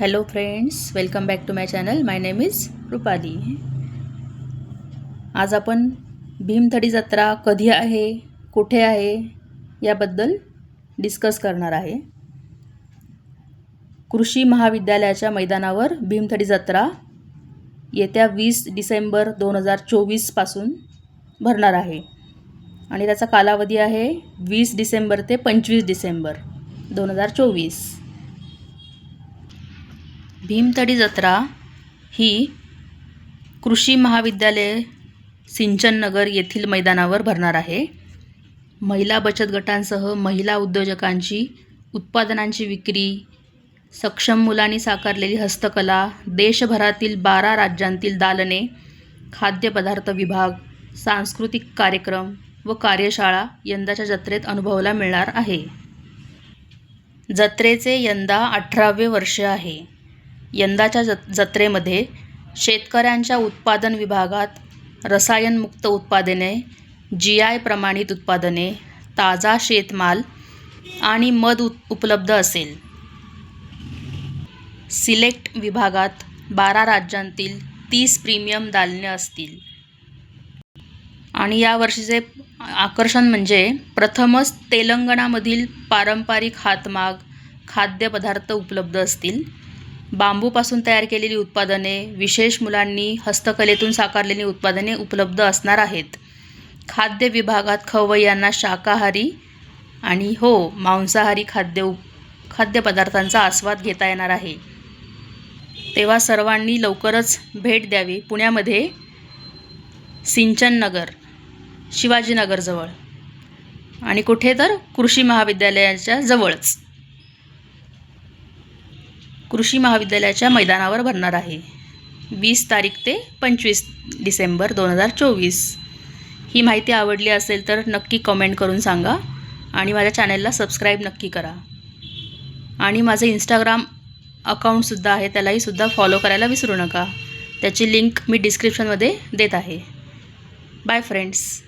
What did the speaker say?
Hello friends welcome back to my channel my name is Rupali आज आपण भीमथडी जत्रा कधी आहे कुठे आहे याबद्दल डिस्कस करणार आहे. कृषी महाविद्यालयाच्या मैदानावर भीमथडी जत्रा येत्या वीस डिसेंबर दोन हजार चोवीसपासून भरणार आहे. आणि त्याचा कालावधी आहे वीस डिसेंबर ते पंचवीस डिसेंबर दोन हजार चोवीस. भीमतडी जत्रा ही कृषी महाविद्यालय सिंचन नगर येथील मैदानावर भरणार आहे. महिला बचत गटांसह महिला उद्योजकांची उत्पादनांची विक्री सक्षम मुलांनी साकारलेली हस्तकला देशभरातील बारा राज्यांतील दालने खाद्यपदार्थ विभाग सांस्कृतिक कार्यक्रम व कार्यशाळा यंदाच्या जत्रेत अनुभवायला मिळणार आहे. जत्रेचे यंदा अठरावे वर्ष आहे. यंदाच्या जत जत्रेमध्ये शेतकऱ्यांच्या उत्पादन विभागात रसायनमुक्त उत्पादने जी आय प्रमाणित उत्पादने ताजा शेतमाल आणि मध उत उपलब्ध असेल. सिलेक्ट विभागात बारा राज्यांतील तीस प्रीमियम दालने असतील. आणि या वर्षीचे आकर्षण म्हणजे प्रथमच तेलंगणामधील पारंपरिक हातमाग खाद्यपदार्थ उपलब्ध असतील. बांबूपासून तयार केलेली उत्पादने विशेष मुलांनी हस्तकलेतून साकारलेली उत्पादने उपलब्ध असणार आहेत. खाद्य विभागात खवय्यांना शाकाहारी आणि हो मांसाहारी खाद्य उप खाद्यपदार्थांचा आस्वाद घेता येणार आहे. तेव्हा सर्वांनी लवकरच भेट द्यावी. पुण्यामध्ये सिंचन नगर शिवाजीनगरजवळ आणि कुठे तर कृषी महाविद्यालयाच्या जवळच. कृषी महाविद्यालयाच्या मैदानावर भरणार आहे. वीस तारीख ते पंचवीस डिसेंबर दोन हजार चोवीस. ही माहिती आवडली असेल तर नक्की कमेंट करून सांगा आणि माझ्या चॅनलला सबस्क्राईब नक्की करा. आणि माझं इंस्टाग्राम अकाउंटसुद्धा आहे त्यालाही सुद्धा फॉलो करायला विसरू नका. त्याची लिंक मी डिस्क्रिप्शनमध्ये देत आहे. Bye friends.